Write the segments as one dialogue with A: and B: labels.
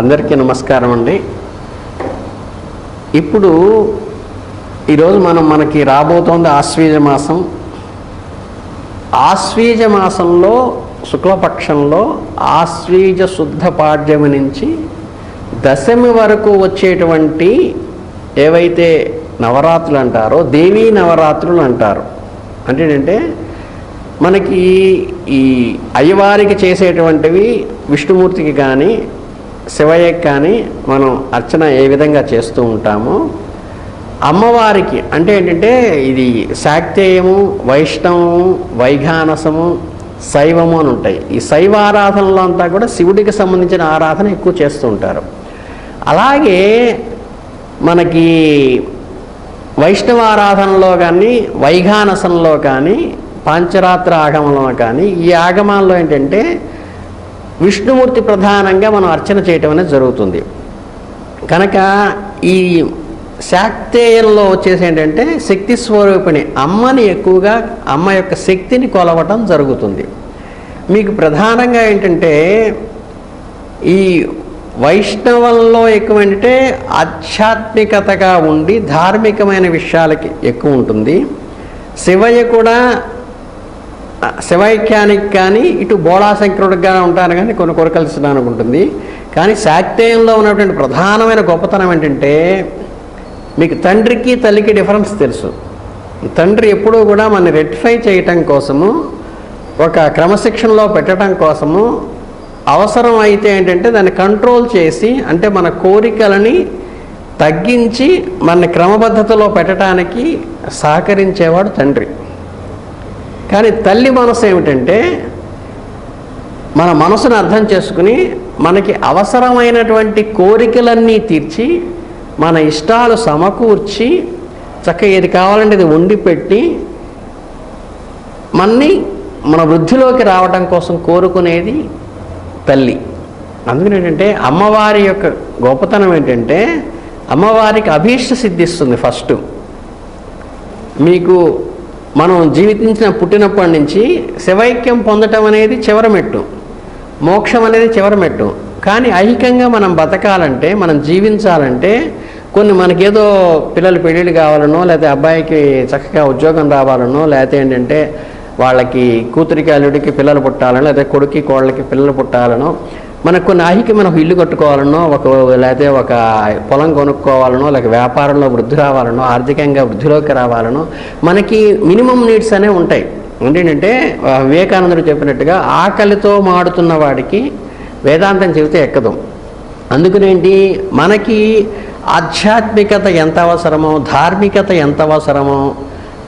A: అందరికీ నమస్కారం అండి. ఇప్పుడు ఈరోజు మనం మనకి రాబోతోంది ఆశ్వీజ మాసం. ఆశ్వీజ మాసంలో శుక్లపక్షంలో ఆశ్వీజ శుద్ధ పాడ్యమి నుంచి దశమి వరకు వచ్చేటువంటి ఏవైతే నవరాత్రులు అంటారో దేవీ నవరాత్రులు అంటారు. అంటే ఏంటంటే మనకి ఈ అయ్యవారికి చేసేటువంటివి విష్ణుమూర్తికి కానీ శివయ్య కానీ మనం అర్చన ఏ విధంగా చేస్తూ ఉంటామో అమ్మవారికి అంటే ఏంటంటే ఇది శాక్తేయము వైష్ణవము వైఘానసము శైవము అని ఉంటాయి. ఈ శైవ ఆరాధనలో అంతా కూడా శివుడికి సంబంధించిన ఆరాధన ఎక్కువ చేస్తూ ఉంటారు. అలాగే మనకి వైష్ణవ ఆరాధనలో కానీ వైఘానసంలో కానీ పాంచరాత్ర ఆగమంలో కానీ ఈ ఆగమాల్లో ఏంటంటే విష్ణుమూర్తి ప్రధానంగా మనం అర్చన చేయటం అనేది జరుగుతుంది. కనుక ఈ శాక్తేయంలో వచ్చేసి ఏంటంటే శక్తి స్వరూపిణి అమ్మని ఎక్కువగా అమ్మ యొక్క శక్తిని కొలవటం జరుగుతుంది. మీకు ప్రధానంగా ఏంటంటే ఈ వైష్ణవంలో ఎక్కువ ఏంటంటే ఆధ్యాత్మికతగా ఉండి ధార్మికమైన విషయాలకి ఎక్కువ ఉంటుంది. శివయ్య కూడా శివైక్యానికి కానీ ఇటు బోళాశంకరుడిగా ఉంటాను కానీ కొన్ని కొరకలిసడానికి ఉంటుంది కానీ శాక్తేయంలో ఉన్నటువంటి ప్రధానమైన గొప్పతనం ఏంటంటే మీకు తండ్రికి తల్లికి డిఫరెన్స్ తెలుసు. ఈ తండ్రి ఎప్పుడూ కూడా మన రెక్టిఫై చేయటం కోసము ఒక క్రమశిక్షణలో పెట్టడం కోసము అవసరం అయితే ఏంటంటే దాన్ని కంట్రోల్ చేసి అంటే మన కోరికలని తగ్గించి మన క్రమబద్ధతలో పెట్టడానికి సహకరించేవాడు తండ్రి. కానీ తల్లి మనసు ఏమిటంటే మన మనసును అర్థం చేసుకుని మనకి అవసరమైనటువంటి కోరికలన్నీ తీర్చి మన ఇష్టాలు సమకూర్చి చక్కగా ఏది కావాలంటే ఇది వండి పెట్టి మన్ని మన వృద్ధిలోకి రావడం కోసం కోరుకునేది తల్లి. అందుకని ఏంటంటే అమ్మవారి యొక్క గొప్పతనం ఏంటంటే అమ్మవారికి అభీష్ట సిద్ధిస్తుంది ఫస్ట్. మీకు మనం జీవించిన పుట్టినప్పటి నుంచి శివైక్యం పొందటం అనేది చివరమెట్టు. మోక్షం అనేది చివరమెట్టు. కానీ ఐహికంగా మనం బతకాలంటే మనం జీవించాలంటే కొన్ని మనకేదో పిల్లలు పెళ్ళిళ్ళు కావాలనో లేకపోతే అబ్బాయికి చక్కగా ఉద్యోగం రావాలనో లేకపోతే ఏంటంటే వాళ్ళకి కూతురికి అల్లుడికి పిల్లలు పుట్టాలనో లేకపోతే కొడుక్కి కోళ్ళకి పిల్లలు పుట్టాలనో మనకు కొన్ని ఆహికి ఒక ఇల్లు కట్టుకోవాలనో ఒక లేకపోతే ఒక పొలం కొనుక్కోవాలనో లేక వ్యాపారంలో వృద్ధి రావాలనో ఆర్థికంగా వృద్ధిలోకి రావాలనో మనకి మినిమం నీడ్స్ అనేవి ఉంటాయి. ఏంటంటే వివేకానందుడు చెప్పినట్టుగా ఆకలితో మాడుతున్న వాడికి వేదాంతం చెబితే ఎక్కదు. అందుకనేంటి మనకి ఆధ్యాత్మికత ఎంత అవసరమో ధార్మికత ఎంత అవసరమో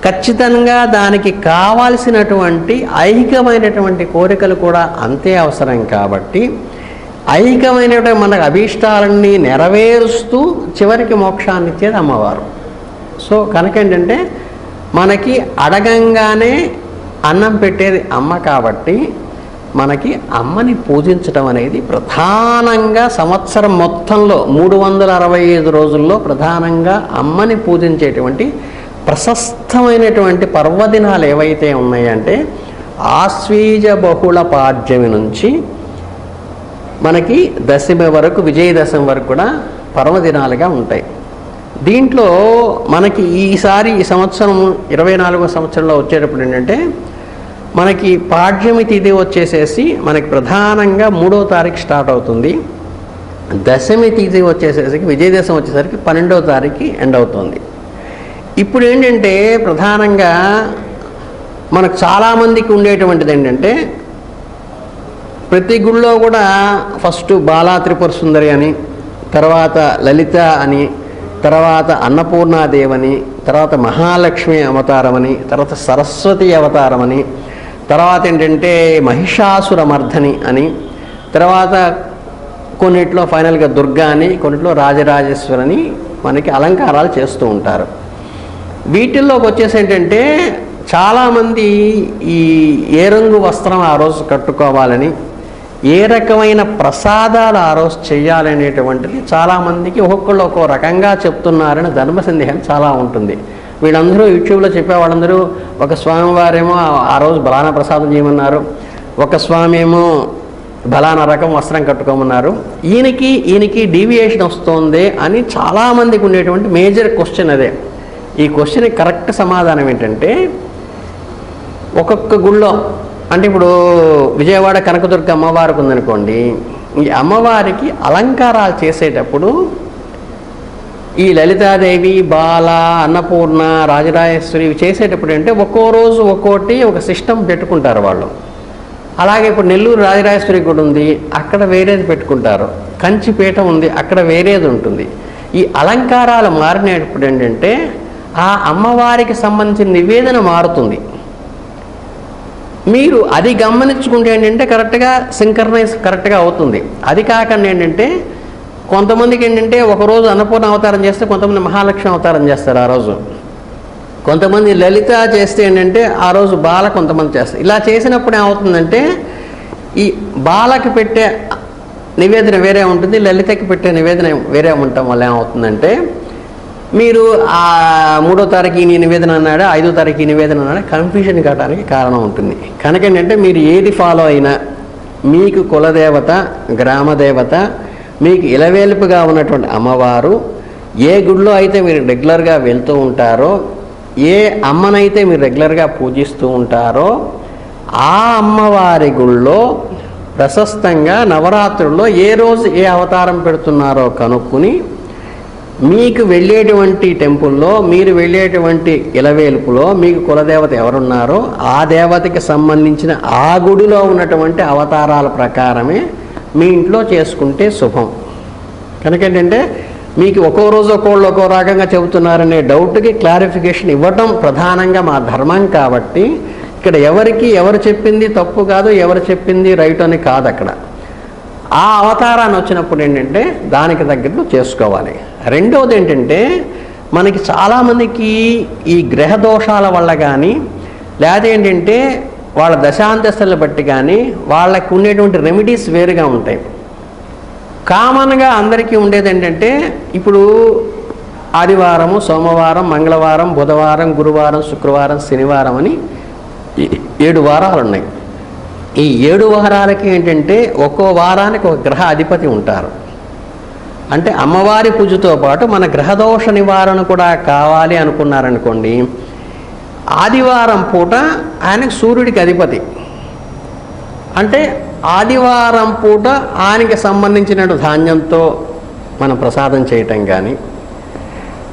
A: ఖచ్చితంగా దానికి కావాల్సినటువంటి ఐహికమైనటువంటి కోరికలు కూడా అంతే అవసరం కాబట్టి ఐకమైనటువంటి మన అభీష్టాలన్నీ నెరవేరుస్తూ చివరికి మోక్షాన్ని ఇచ్చేది అమ్మవారు. సో కనుక ఏంటంటే మనకి అడగంగానే అన్నం పెట్టేది అమ్మ కాబట్టి మనకి అమ్మని పూజించడం అనేది ప్రధానంగా సంవత్సరం మొత్తంలో మూడు వందల అరవై ఐదు రోజుల్లో ప్రధానంగా అమ్మని పూజించేటువంటి ప్రశస్తమైనటువంటి పర్వదినాలు ఏవైతే ఉన్నాయంటే ఆశ్వీజ బహుళ పాడ్యమి నుంచి మనకి దశమి వరకు విజయదశమి వరకు కూడా పర్వదినాలుగా ఉంటాయి. దీంట్లో మనకి ఈసారి ఈ సంవత్సరం ఇరవై నాలుగో సంవత్సరంలో వచ్చేటప్పుడు ఏంటంటే మనకి పాడ్యమి తిథి వచ్చేసేసి మనకి ప్రధానంగా మూడో తారీఖు స్టార్ట్ అవుతుంది. దశమి తిథి వచ్చేసేసరికి విజయదశమి వచ్చేసరికి పన్నెండవ తారీఖు ఎండ్ అవుతుంది. ఇప్పుడు ఏంటంటే ప్రధానంగా మనకు చాలామందికి ఉండేటువంటిది ఏంటంటే ప్రతి గుళ్ళో కూడా ఫస్ట్ బాలా త్రిపుర సుందరి అని తర్వాత లలిత అని తర్వాత అన్నపూర్ణాదేవని తర్వాత మహాలక్ష్మి అవతారమని తర్వాత సరస్వతి అవతారమని తర్వాత ఏంటంటే మహిషాసురమర్ధని అని తర్వాత కొన్నిట్లో ఫైనల్గా దుర్గా అని కొన్నిట్లో రాజరాజేశ్వరని మనకి అలంకారాలు చేస్తూ ఉంటారు. వీటిల్లోకి వచ్చేసి ఏంటంటే చాలామంది ఈ ఏ రంగు వస్త్రం ఆ రోజు కట్టుకోవాలని ఏ రకమైన ప్రసాదాలు ఆ రోజు చేయాలనేటువంటిది చాలామందికి ఒక్కొక్కళ్ళు ఒక్కో రకంగా చెప్తున్నారని ధర్మ సందేహం చాలా ఉంటుంది. వీళ్ళందరూ యూట్యూబ్లో చెప్పే వాళ్ళందరూ ఒక స్వామివారేమో ఆ- ఆ రోజు బలాన ప్రసాదం చేయమన్నారు ఒక స్వామి ఏమో బలానా రకం వస్త్రం కట్టుకోమన్నారు ఈయనకి ఈయనకి డీవియేషన్ వస్తుంది అని చాలామందికి ఉండేటువంటి మేజర్ క్వశ్చన్ అదే. ఈ క్వశ్చన్ కరెక్ట్ సమాధానం ఏంటంటే ఒక్కొక్క గుళ్ళో అంటే ఇప్పుడు విజయవాడ కనకదుర్గ అమ్మవారికి ఉందనుకోండి ఈ అమ్మవారికి అలంకారాలు చేసేటప్పుడు ఈ లలితాదేవి బాల అన్నపూర్ణ రాజరాజేశ్వరి ఇవి చేసేటప్పుడు అంటే ఒక్కో రోజు ఒక్కోటి ఒక సిస్టమ్ పెట్టుకుంటారు వాళ్ళు. అలాగే ఇప్పుడు నెల్లూరు రాజరాజేశ్వరి గుడి ఉంది అక్కడ వేరేది పెట్టుకుంటారు. కంచిపీఠ ఉంది అక్కడ వేరేది ఉంటుంది. ఈ అలంకారాలు మారినప్పుడు ఏంటంటే ఆ అమ్మవారికి సంబంధించిన నివేదన మారుతుంది. మీరు అది గమనించుకుంటే ఏంటంటే కరెక్ట్గా సింకర్నైజ్ కరెక్ట్గా అవుతుంది. అది కాకుండా ఏంటంటే కొంతమందికి ఏంటంటే ఒకరోజు అన్నపూర్ణ అవతారం చేస్తే కొంతమంది మహాలక్ష్మి అవతారం చేస్తారు ఆ రోజు. కొంతమంది లలిత చేస్తే ఏంటంటే ఆ రోజు బాల కొంతమంది చేస్తారు. ఇలా చేసినప్పుడు ఏమవుతుందంటే ఈ బాలకి పెట్టే నివేదన వేరే ఉంటుంది లలితకి పెట్టే నివేదన వేరే ఉండటం వల్ల ఏమవుతుందంటే మీరు ఆ మూడో తారీఖు ఈ నివేదన అన్నాడు ఐదో తారీఖు ఈ నివేదన అన్నాడు కన్ఫ్యూజన్ కావడానికి కారణం ఉంటుంది. కనుక ఏంటంటే మీరు ఏది ఫాలో అయినా మీకు కులదేవత గ్రామదేవత మీకు ఇలవేలుపుగా ఉన్నటువంటి అమ్మవారు ఏ గుడిలో అయితే మీరు రెగ్యులర్గా వెళ్తూ ఉంటారో ఏ అమ్మనైతే మీరు రెగ్యులర్గా పూజిస్తూ ఉంటారో ఆ అమ్మవారి గుళ్ళో ప్రశస్తంగా నవరాత్రుల్లో ఏ రోజు ఏ అవతారం పెడుతున్నారో కనుక్కుని మీకు వెళ్ళేటువంటి టెంపుల్లో మీరు వెళ్ళేటువంటి ఇలవేలుపులో మీకు కులదేవత ఎవరున్నారో ఆ దేవతకి సంబంధించిన ఆ గుడిలో ఉన్నటువంటి అవతారాల ప్రకారమే మీ ఇంట్లో చేసుకుంటే శుభం. కనుక ఏంటంటే మీకు ఒక్కో రోజు ఒక్కోళ్ళు ఒక్కో రకంగా చెబుతున్నారనే డౌట్కి క్లారిఫికేషన్ ఇవ్వటం ప్రధానంగా మా ధర్మం కాబట్టి ఇక్కడ ఎవరికి ఎవరు చెప్పింది తప్పు కాదు ఎవరు చెప్పింది రైట్ అని కాదు అక్కడ ఆ అవతారాన్ని వచ్చినప్పుడు ఏంటంటే దానికి తగ్గట్టు చేసుకోవాలి. రెండవది ఏంటంటే మనకి చాలామందికి ఈ గ్రహ దోషాల వల్ల కానీ లేదా ఏంటంటే వాళ్ళ దశాంతస్తులను బట్టి కానీ వాళ్ళకి ఉండేటువంటి రెమెడీస్ వేరుగా ఉంటాయి. కామన్గా అందరికీ ఉండేది ఏంటంటే ఇప్పుడు ఆదివారము సోమవారం మంగళవారం బుధవారం గురువారం శుక్రవారం శనివారం అని ఏడు వారాలు ఉన్నాయి. ఈ ఏడు వారాలకి ఏంటంటే ఒక్కో వారానికి ఒక గ్రహ అధిపతి ఉంటారు. అంటే అమ్మవారి పూజతో పాటు మన గ్రహదోష నివారణ కూడా కావాలి అనుకున్నారనుకోండి ఆదివారం పూట ఆయనకు సూర్యుడికి అధిపతి. అంటే ఆదివారం పూట ఆయనకి సంబంధించిన ధాన్యంతో మనం ప్రసాదం చేయటం కానీ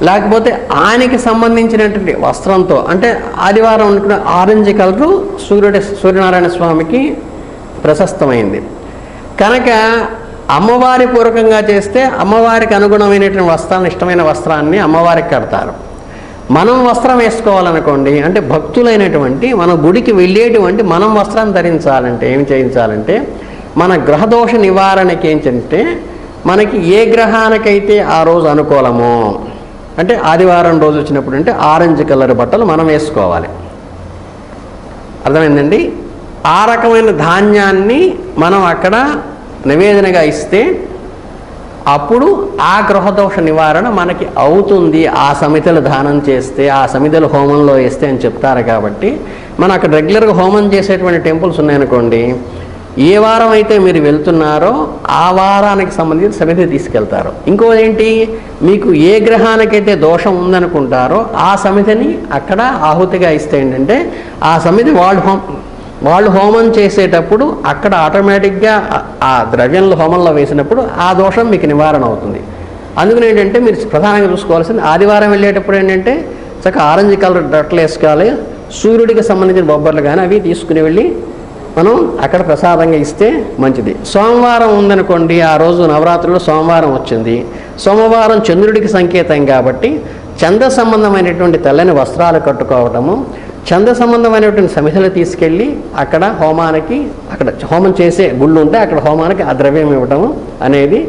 A: లేకపోతే ఆయనకి సంబంధించినటువంటి వస్త్రంతో అంటే ఆదివారం ఉన్నటువంటి ఆరెంజ్ కలరు సూర్యుడి సూర్యనారాయణ స్వామికి ప్రశస్తమైంది. కనుక అమ్మవారి పూర్వకంగా చేస్తే అమ్మవారికి అనుగుణమైనటువంటి వస్త్రాన్ని ఇష్టమైన వస్త్రాన్ని అమ్మవారికి కడతారు. మనం వస్త్రం వేసుకోవాలనుకోండి అంటే భక్తులైనటువంటి మన గుడికి వెళ్ళేటువంటి మనం వస్త్రం ధరించాలంటే ఏం చేయించాలంటే మన గ్రహదోష నివారణకి ఏంటంటే మనకి ఏ గ్రహానికైతే ఆ రోజు అనుకూలమో అంటే ఆదివారం రోజు వచ్చినప్పుడు అంటే ఆరెంజ్ కలర్ బట్టలు మనం వేసుకోవాలి. అర్థమైందండి? ఆ రకమైన ధాన్యాన్ని మనం అక్కడ నివేదనగా ఇస్తే అప్పుడు ఆ గ్రహదోష నివారణ మనకి అవుతుంది. ఆ సమితలు దానం చేస్తే ఆ సమితలు హోమంలో వేస్తే అని చెప్తారు కాబట్టి మనం అక్కడ రెగ్యులర్గా హోమం చేసేటువంటి టెంపుల్స్ ఉన్నాయనుకోండి ఏ వారం అయితే మీరు వెళ్తున్నారో ఆ వారానికి సంబంధించి సమితి తీసుకెళ్తారు. ఇంకోదేంటి? మీకు ఏ గ్రహానికైతే దోషం ఉందనుకుంటారో ఆ సమితిని అక్కడ ఆహుతిగా ఇస్తే ఏంటంటే ఆ సమితి వాళ్ళు హోం వాళ్ళు హోమం చేసేటప్పుడు అక్కడ ఆటోమేటిక్గా ఆ- ఆ ద్రవ్యంలో హోమంలో వేసినప్పుడు ఆ దోషం మీకు నివారణ అవుతుంది. అందుకని ఏంటంటే మీరు ప్రధానంగా చూసుకోవాల్సింది ఆదివారం వెళ్ళేటప్పుడు ఏంటంటే చక్కగా ఆరెంజ్ కలర్ బట్టలు వేసుకోవాలి. సూర్యుడికి సంబంధించిన బొబ్బర్లు కానీ అవి తీసుకుని వెళ్ళి మనం అక్కడ ప్రసాదంగా ఇస్తే మంచిది. సోమవారం ఉందనుకోండి ఆ రోజు నవరాత్రులు సోమవారం వచ్చింది. సోమవారం చంద్రుడికి సంకేతం కాబట్టి చంద్ర సంబంధమైనటువంటి తెల్లని వస్త్రాలు కట్టుకోవటము చంద్ర సంబంధమైనటువంటి సమిధలు తీసుకెళ్ళి అక్కడ హోమానికి అక్కడ హోమం చేసే గుళ్ళు ఉంటే అక్కడ హోమానికి ఆ ద్రవ్యం ఇవ్వటము అనేది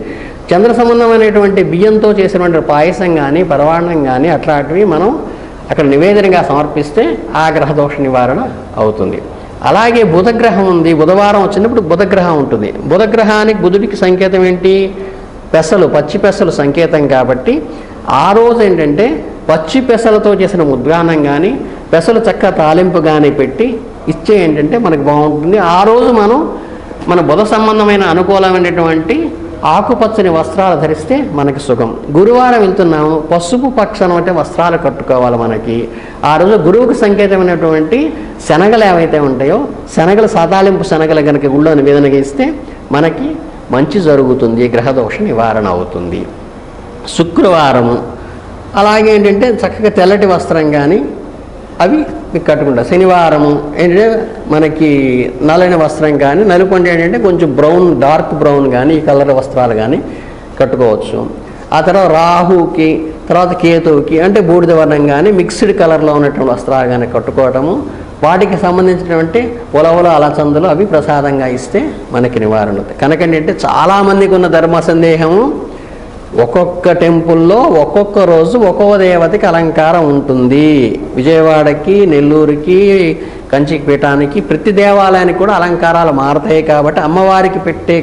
A: చంద్ర సంబంధమైనటువంటి బియ్యంతో చేసినటువంటి పాయసం కానీ పరవాణం కానీ అట్లాంటివి మనం అక్కడ నివేదనగా సమర్పిస్తే ఆ గ్రహదోష నివారణ అవుతుంది. అలాగే బుధగ్రహం ఉంది. బుధవారం వచ్చినప్పుడు బుధగ్రహం ఉంటుంది. బుధగ్రహానికి బుధుడికి సంకేతం ఏంటి? పెసలు పచ్చి పెసలు సంకేతం కాబట్టి ఆ రోజు ఏంటంటే పచ్చి పెసలతో చేసిన ఉద్గానం కానీ పెసలు చక్క తాలింపు కానీ పెట్టి ఇచ్చే ఏంటంటే మనకు బాగుంటుంది. ఆ రోజు మనం మన బుధ సంబంధమైన అనుకూలమైనటువంటి ఆకుపచ్చని వస్త్రాలు ధరిస్తే మనకి సుఖం. గురువారం వెళ్తున్నాము పసుపు పక్షం అంటే వస్త్రాలు కట్టుకోవాలి మనకి. ఆ రోజు గురువుకు సంకేతమైనటువంటి శనగలు ఏవైతే ఉంటాయో శనగలు సాతాలింపు శనగలు కనుక గుళ్ళో నివేదనగా ఇస్తే మనకి మంచి జరుగుతుంది గ్రహదోష నివారణ అవుతుంది. శుక్రవారము అలాగే ఏంటంటే చక్కగా తెల్లటి వస్త్రం కానీ అవి మీకు శనివారం ఏంటంటే మనకి నల్లని వస్త్రం కానీ నలుపు ఏంటంటే కొంచెం బ్రౌన్ డార్క్ బ్రౌన్ కానీ ఈ కలర్ వస్త్రాలు కానీ కట్టుకోవచ్చు. ఆ తర్వాత రాహుకి తర్వాత కేతువుకి అంటే బూడిద వర్ణం కానీ మిక్స్డ్ కలర్లో ఉన్నటువంటి వస్త్రాలు కానీ కట్టుకోవటము. వాటికి సంబంధించినటువంటి ఉలవలు అలచందులు అవి ప్రసాదంగా ఇస్తే మనకి నివారణ అవుతాయి. కనుక ఏంటంటే చాలామందికి ఉన్న ధర్మ సందేహము ఒక్కొక్క టెంపుల్లో ఒక్కొక్క రోజు ఒక్కొక్క దేవతకి అలంకారం ఉంటుంది. విజయవాడకి నెల్లూరుకి కంచికి పీఠానికి ప్రతి దేవాలయానికి కూడా అలంకారాలు మారుతాయి కాబట్టి అమ్మవారికి పెట్టే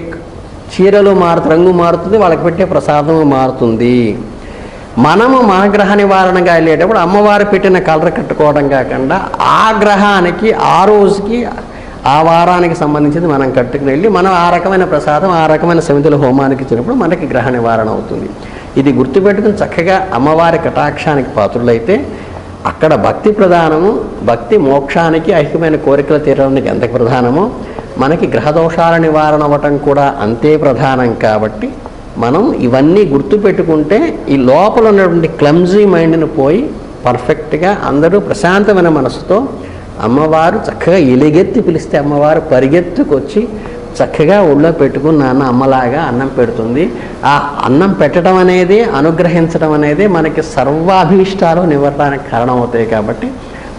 A: చీరలు మారుతు రంగు మారుతుంది వాళ్ళకి పెట్టే ప్రసాదము మారుతుంది. మనము మన గ్రహ నివారణగా వెళ్ళేటప్పుడు అమ్మవారు పెట్టిన కలర్ కట్టుకోవడం కాకుండా ఆ గ్రహానికి ఆ రోజుకి ఆ వారానికి సంబంధించింది మనం కట్టుకుని వెళ్ళి మనం ఆ రకమైన ప్రసాదం ఆ రకమైన సమితుల హోమానికి ఇచ్చినప్పుడు మనకి గ్రహ నివారణ అవుతుంది. ఇది గుర్తుపెట్టుకుని చక్కగా అమ్మవారి కటాక్షానికి పాత్రులైతే అక్కడ భక్తి ప్రధానము భక్తి మోక్షానికి ఐక్యమైన కోరికలు తీరడానికి ఎంత ప్రధానమో మనకి గ్రహదోషాల నివారణ అవ్వటం కూడా అంతే ప్రధానం కాబట్టి మనం ఇవన్నీ గుర్తుపెట్టుకుంటే ఈ లోపల ఉన్నటువంటి క్లమ్జీ మైండ్ని పోయి పర్ఫెక్ట్గా అందరూ ప్రశాంతమైన మనసుతో అమ్మవారు చక్కగా ఎలిగెత్తి పిలిస్తే అమ్మవారు పరిగెత్తుకొచ్చి చక్కగా ఒళ్ళో పెట్టుకుని నాన్న అమ్మలాగా అన్నం పెడుతుంది. ఆ అన్నం పెట్టడం అనేది అనుగ్రహించడం అనేది మనకి సర్వాభీష్టాలు కారణం కారణమవుతాయి కాబట్టి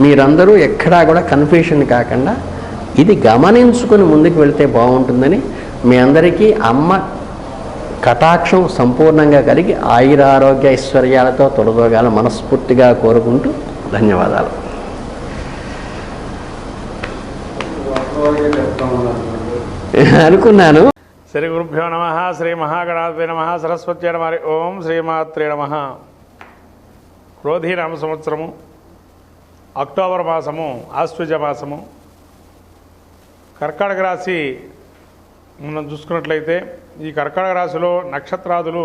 A: మీరందరూ ఎక్కడా కూడా కన్ఫ్యూషన్ కాకుండా ఇది గమనించుకుని ముందుకు వెళితే బాగుంటుందని మీ అందరికీ అమ్మ కటాక్షం సంపూర్ణంగా కలిగి ఆయురారోగ్య ఐశ్వర్యాలతో తొలగోగాల మనస్ఫూర్తిగా కోరుకుంటూ ధన్యవాదాలు. అనుకున్నాను.
B: శ్రీ గురుభ్యో నమ శ్రీ మహాగణాధిపతి నమ సరస్వతి నమ ఓం శ్రీమాత్రే నమ. క్రోధీనామ సంవత్సరము అక్టోబర్ మాసము ఆశ్వజ మాసము. కర్కాటక రాశి మనం చూసుకున్నట్లయితే ఈ కర్కాటక రాశిలో నక్షత్రాదులు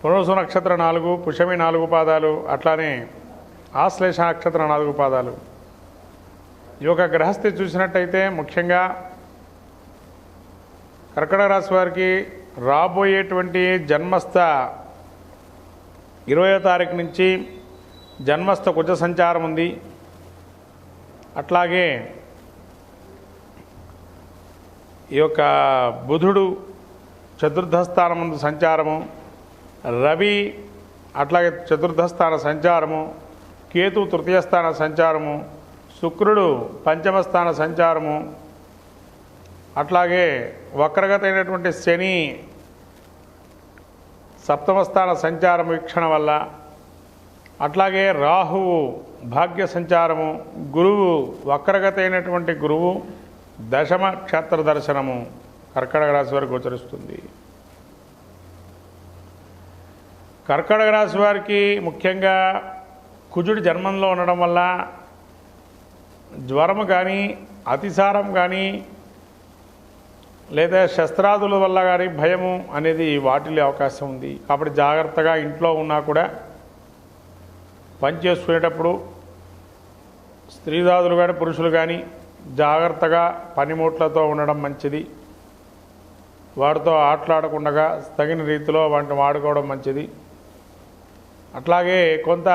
B: పునరుసు నక్షత్ర నాలుగు పుషమి నాలుగు పాదాలు అట్లానే ఆశ్లేష నక్షత్ర నాలుగు పాదాలు. ఈ యొక్క చూసినట్టయితే ముఖ్యంగా కర్కట రాశి వారికి రాబోయేటువంటి జన్మస్థ ఇరవయో తారీఖు నుంచి జన్మస్థ కుజ సంచారం ఉంది. అట్లాగే ఈ యొక్క బుధుడు చతుర్థ స్థానం ముందు సంచారము రవి అట్లాగే చతుర్థ స్థాన సంచారము కేతు తృతీయ స్థాన సంచారము శుక్రుడు పంచమస్థాన సంచారము అట్లాగే వక్రగత అయినటువంటి శని సప్తమస్థాన సంచారం వీక్షణ వల్ల అట్లాగే రాహువు భాగ్య సంచారము గురువు వక్రగత అయినటువంటి గురువు దశమ క్షేత్ర దర్శనము కర్కటక రాశి వారికి గోచరిస్తుంది. కర్కటక రాశి వారికి ముఖ్యంగా కుజుడి జన్మంలో ఉండడం వల్ల జ్వరము కానీ అతిసారం కానీ లేదా శస్త్రాదుల వల్ల కానీ భయము అనేది వాటిల్లే అవకాశం ఉంది. కాబట్టి జాగ్రత్తగా ఇంట్లో ఉన్నా కూడా పని చేసుకునేటప్పుడు స్త్రీదాదులు కానీ పురుషులు కానీ జాగ్రత్తగా పనిముట్లతో ఉండడం మంచిది. వాటితో ఆటలాడకుండా తగిన రీతిలో వాటిని వాడుకోవడం మంచిది. అట్లాగే కొంత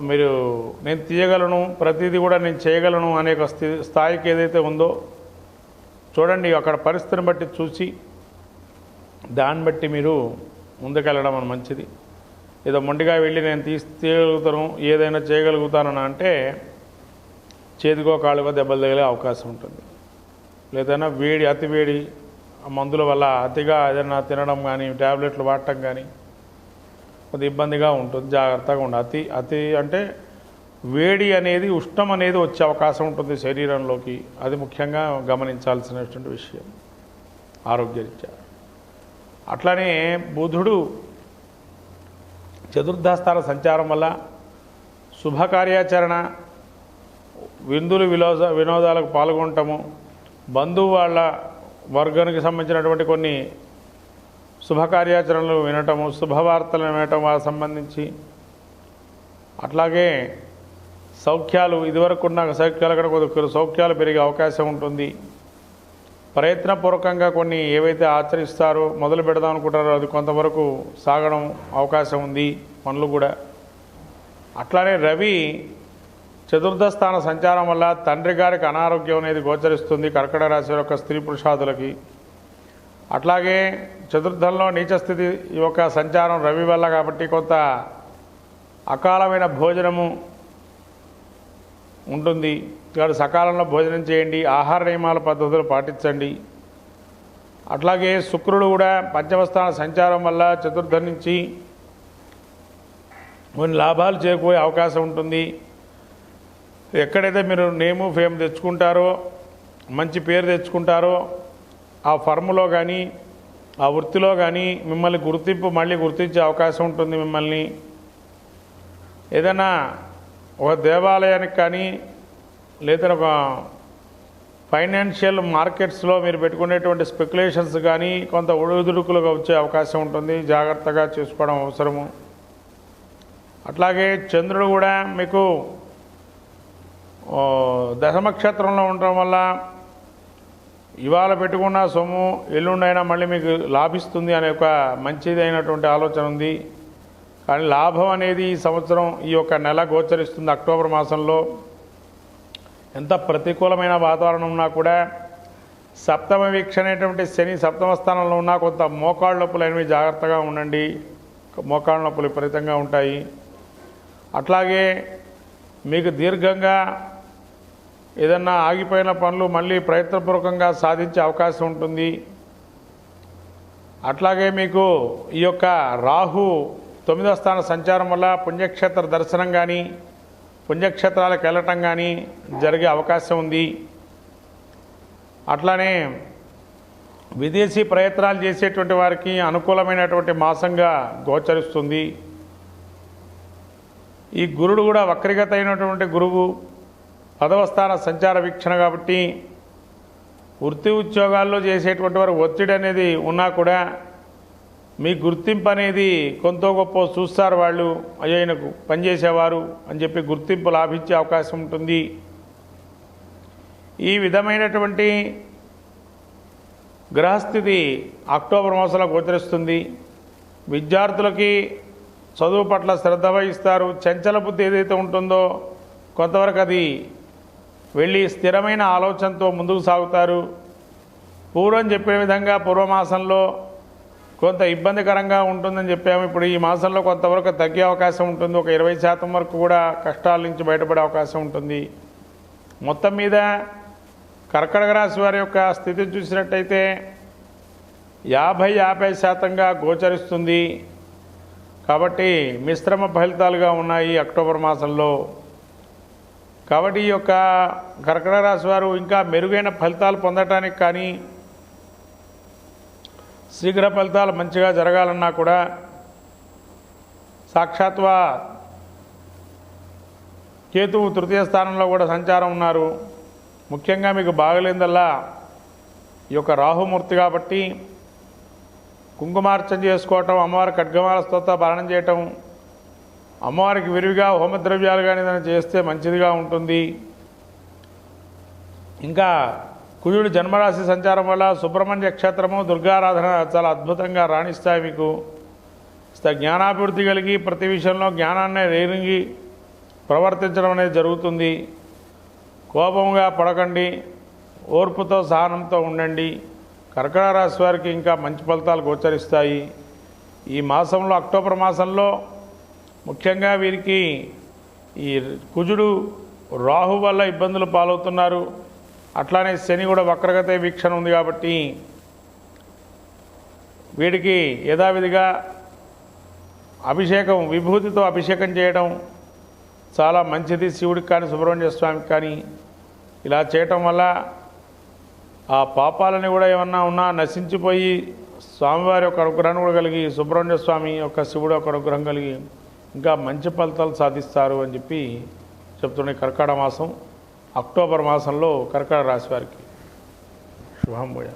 B: మీరు నేను తీయగలను ప్రతిదీ కూడా నేను చేయగలను అనే ఒక స్థి- స్థాయికి ఏదైతే ఉందో చూడండి అక్కడ పరిస్థితిని బట్టి చూసి దాన్ని బట్టి మీరు ముందుకెళ్ళడం అని మంచిది. ఏదో మొండిగా వెళ్ళి నేను తీసి తీయగలుగుతాను ఏదైనా చేయగలుగుతానని అంటే చేతికో కాళ్ళకో దెబ్బలు తగిలే అవకాశం ఉంటుంది. లేదైనా వేడి అతి వేడి మందుల వల్ల అతిగా ఏదైనా తినడం కానీ ట్యాబ్లెట్లు వాడటం కానీ కొద్ది ఇబ్బందిగా ఉంటుంది జాగ్రత్తగా ఉండాలి. అతి అతి అంటే వేడి అనేది ఉష్ణం అనేది వచ్చే అవకాశం ఉంటుంది శరీరంలోకి. అది ముఖ్యంగా గమనించాల్సినటువంటి విషయం ఆరోగ్యరీత్యా. అట్లానే బుధుడు చతుర్థస్థాన సంచారం వల్ల శుభకార్యాచరణ విందులు వినోద వినోదాలకు పాల్గొనటము బంధువు వాళ్ళ వర్గానికి సంబంధించినటువంటి కొన్ని శుభకార్యాచరణలు వినటము శుభవార్తలు వినటం వారికి సంబంధించి. అట్లాగే సౌఖ్యాలు ఇదివరకు ఉన్న సౌఖ్యాల కూడా కొద్దిగా సౌఖ్యాలు పెరిగే అవకాశం ఉంటుంది. ప్రయత్నపూర్వకంగా కొన్ని ఏవైతే ఆచరిస్తారో మొదలు పెడదాం అనుకుంటారో అది కొంతవరకు సాగడం అవకాశం ఉంది పనులు కూడా. అట్లానే రవి చతుర్థ స్థాన సంచారం వల్ల తండ్రి గారికి అనారోగ్యం అనేది గోచరిస్తుంది కర్కట రాశి యొక్క స్త్రీ పురుషాదులకి. అట్లాగే చతుర్థంలో నీచస్థితి యొక్క సంచారం రవి వల్ల కాబట్టి కొంత అకాలమైన భోజనము ఉంటుంది. ఇక్కడ సకాలంలో భోజనం చేయండి ఆహార నియమాల పద్ధతులు పాటించండి. అట్లాగే శుక్రుడు కూడా పంచమస్థాన సంచారం వల్ల చతుర్థం నుంచి కొన్ని లాభాలు చేకూరే అవకాశం ఉంటుంది. ఎక్కడైతే మీరు నేము ఫేమ్ తెచ్చుకుంటారో మంచి పేరు తెచ్చుకుంటారో ఆ ఫర్మ్లో కానీ ఆ వృత్తిలో కానీ మిమ్మల్ని గుర్తింపు మళ్ళీ గుర్తించే అవకాశం ఉంటుంది మిమ్మల్ని. ఏదైనా ఒక దేవాలయానికి కానీ లేదా ఒక ఫైనాన్షియల్ మార్కెట్స్లో మీరు పెట్టుకునేటువంటి స్పెక్యులేషన్స్ కానీ కొంత ఒడిదుడుకులుగా వచ్చే అవకాశం ఉంటుంది. జాగ్రత్తగా చూసుకోవడం అవసరము. అట్లాగే చంద్రుడు కూడా మీకు దశమక్షేత్రంలో ఉండటం వల్ల ఇవాళ పెట్టుకున్న సొమ్ము ఎల్లుండైనా మళ్ళీ మీకు లాభిస్తుంది అనే ఒక మంచిదైనటువంటి ఆలోచన ఉంది. కానీ లాభం అనేది ఈ సంవత్సరం ఈ యొక్క నెల గోచరిస్తుంది అక్టోబర్ మాసంలో. ఎంత ప్రతికూలమైన వాతావరణం ఉన్నా కూడా సప్తమ వీక్ష అనేటువంటి శని సప్తమ స్థానంలో ఉన్నా కొంత మోకాళ్ళ నొప్పులు అనేవి జాగ్రత్తగా ఉండండి. మోకాళ్ళ నొప్పులు విపరీతంగా ఉంటాయి. అట్లాగే మీకు దీర్ఘంగా ఏదన్నా ఆగిపోయిన పనులు మళ్ళీ ప్రయత్నపూర్వకంగా సాధించే అవకాశం ఉంటుంది. అట్లాగే మీకు ఈ యొక్క రాహు తొమ్మిదో స్థాన సంచారం వల్ల పుణ్యక్షేత్ర దర్శనం కానీ పుణ్యక్షేత్రాలకు వెళ్ళటం కానీ జరిగే అవకాశం ఉంది. అట్లానే విదేశీ ప్రయత్నాలు చేసేటువంటి వారికి అనుకూలమైనటువంటి మాసంగా గోచరిస్తుంది. ఈ గురుడు కూడా వక్రిగత అయినటువంటి గురువు. పదవ స్థాన సంచార వీక్షణ కాబట్టి వృత్తి ఉద్యోగాల్లో చేసేటువంటి వారు ఒత్తిడి అనేది ఉన్నా కూడా మీ గుర్తింపు అనేది కొంత గొప్ప చూస్తారు వాళ్ళు. అయ్యనకు పనిచేసేవారు అని చెప్పి గుర్తింపు లాభించే అవకాశం ఉంటుంది. ఈ విధమైనటువంటి గ్రహస్థితి అక్టోబర్ మాసంలో గోచరిస్తుంది. విద్యార్థులకి చదువు పట్ల శ్రద్ధ వహిస్తారు. చంచల బుద్ధి ఏదైతే ఉంటుందో కొంతవరకు అది వెళ్ళి స్థిరమైన ఆలోచనతో ముందుకు సాగుతారు. పూర్వం చెప్పే విధంగా పూర్వమాసంలో కొంత ఇబ్బందికరంగా ఉంటుందని చెప్పాము. ఇప్పుడు ఈ మాసంలో కొంతవరకు తగ్గే అవకాశం ఉంటుంది. ఒక ఇరవై శాతం వరకు కూడా కష్టాల నుంచి బయటపడే అవకాశం ఉంటుంది. మొత్తం మీద కర్కటక రాశి వారి యొక్క స్థితిని చూసినట్టయితే యాభై యాభై శాతంగా గోచరిస్తుంది. కాబట్టి మిశ్రమ ఫలితాలుగా ఉన్నాయి అక్టోబర్ మాసంలో. కాబట్టి ఈ యొక్క కర్కటక రాశి వారు ఇంకా మెరుగైన ఫలితాలు పొందటానికి కానీ శీఘ్ర ఫలితాలు మంచిగా జరగాలన్నా కూడా సాక్షాత్వా కేతువు తృతీయ స్థానంలో కూడా సంచారం ఉన్నారు. ముఖ్యంగా మీకు బాగలేందల్లా ఈ యొక్క రాహుమూర్తి కాబట్టి కుంకుమార్చన చేసుకోవటం అమ్మవారి ఖడ్గమాల స్తోత్ర పాలన చేయటం అమ్మవారికి విరివిగా హోమద్రవ్యాలు కానీ ఏదైనా చేస్తే మంచిదిగా ఉంటుంది. ఇంకా కుజుడు జన్మరాశి సంచారం వల్ల సుబ్రహ్మణ్య క్షేత్రము దుర్గారాధన చాలా అద్భుతంగా రాణిస్తాయి మీకు. జ్ఞానాభివృద్ధి కలిగి ప్రతి విషయంలో జ్ఞానాన్ని రేరింగి ప్రవర్తించడం అనేది జరుగుతుంది. కోపంగా పడకండి ఓర్పుతో సహనంతో ఉండండి. కర్కట రాశి వారికి ఇంకా మంచి ఫలితాలు గోచరిస్తాయి. ఈ మాసంలో అక్టోబర్ మాసంలో ముఖ్యంగా వీరికి ఈ కుజుడు రాహు వల్ల ఇబ్బందులు పాలవుతున్నారు. అట్లానే శని కూడా వక్రగత వీక్షణ ఉంది కాబట్టి వీడికి యథావిధిగా అభిషేకం విభూతితో అభిషేకం చేయడం చాలా మంచిది. శివుడికి కానీ సుబ్రహ్మణ్య స్వామికి కానీ ఇలా చేయటం వల్ల ఆ పాపాలని కూడా ఏమన్నా ఉన్నా నశించిపోయి స్వామివారి యొక్క అనుగ్రహం కూడా కలిగి సుబ్రహ్మణ్య స్వామి యొక్క శివుడు యొక్క అనుగ్రహం కలిగి ఇంకా మంచి ఫలితాలు సాధిస్తారు అని చెప్పి చెప్తుండే కర్కాట మాసం అక్టోబర్ మాసంలో కర్కాడ రాశి వారికి. శుభం భూయా.